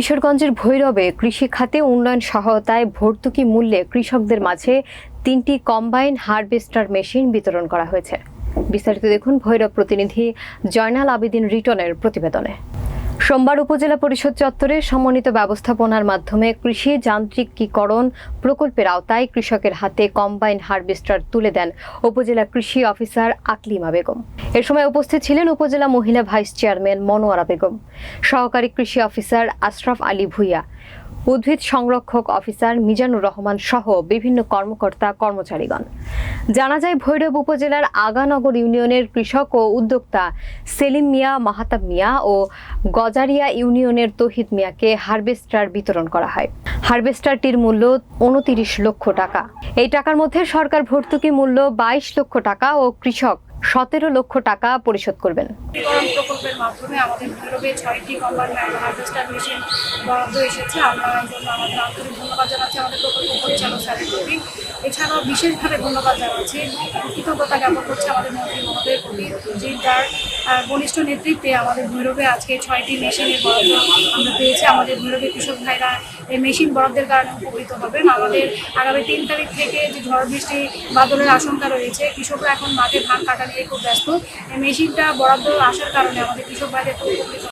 কিশোরগঞ্জের ভৈরবে কৃষি খাতে উন্নয়ন সহায়তায় ভর্তুকি মূল্যে কৃষকদের মাঝে তিনটি কম্বাইন হারভেস্টার মেশিন বিতরণ করা হয়েছে। বিস্তারিত দেখুন ভৈরব প্রতিনিধি জয়নাল আবেদিন রিটনের প্রতিবেদনে। সোমবার উপজেলা পরিষদ চত্বরে সমন্বিত ব্যবস্থাপনার মাধ্যমে কৃষি যান্ত্রিকীকরণ প্রকল্পের আওতায় কৃষকের হাতে কম্বাইন হারভেস্টার তুলে দেন উপজেলা কৃষি অফিসার আকলিমা বেগম। এ সময় উপস্থিত ছিলেন উপজেলা মহিলা ভাইস চেয়ারম্যান মনোয়ারা বেগম, সহকারী কৃষি অফিসার আশরাফ আলী ভুইয়া, উদ্ভিদ সংরক্ষক অফিসার মিজানুর রহমান সহ বিভিন্ন কর্মকর্তা কর্মচারীগণ। জানা যায় ভৈরব উপজেলার আগানগর ইউনিয়নের কৃষক ও উদ্যোক্তা সেলিম মিয়া, মাহাতাব মিয়া ও গজারিয়া ইউনিয়নের তহিদ মিয়াকে হারভেস্টার বিতরণ করা হয়। হারভেস্টারটির মূল্য উনতিরিশ লক্ষ টাকা। এই টাকার মধ্যে সরকার ভর্তুকি মূল্য বাইশ লক্ষ টাকা ও কৃষক সতেরো লক্ষ টাকা পরিশোধ করবেন। প্রকল্পের মাধ্যমে আমাদের ছয়টি এসেছে। জন্য আমাদের ধন্যবাদ আমাদের প্রকল্প এছাড়াও বিশেষভাবে ধন্যবাদ জানাচ্ছি। কৃতজ্ঞতা জ্ঞাপন করছে আমাদের মন্ত্রী মহোদয়ের প্রতি। যে যার আহ, ঘনিষ্ঠ নেতৃত্বে আমাদের ভৈরবে আজকে ছয়টি মেশিনের বরাদ্দ আমরা পেয়েছি। আমাদের ভৈরবে কৃষক ভাইরা এই মেশিন বরাদ্দের কারণে উপকৃত হবেন। আমাদের আগামী তিন তারিখ থেকে যে ঝড় বৃষ্টি বাদলের আশঙ্কা রয়েছে, কৃষকরা এখন মাঠে ধান কাটা নিয়ে খুব ব্যস্ত। এই মেশিনটা বরাদ্দ আসার কারণে আমাদের কৃষক ভাইদের খুব উপকৃত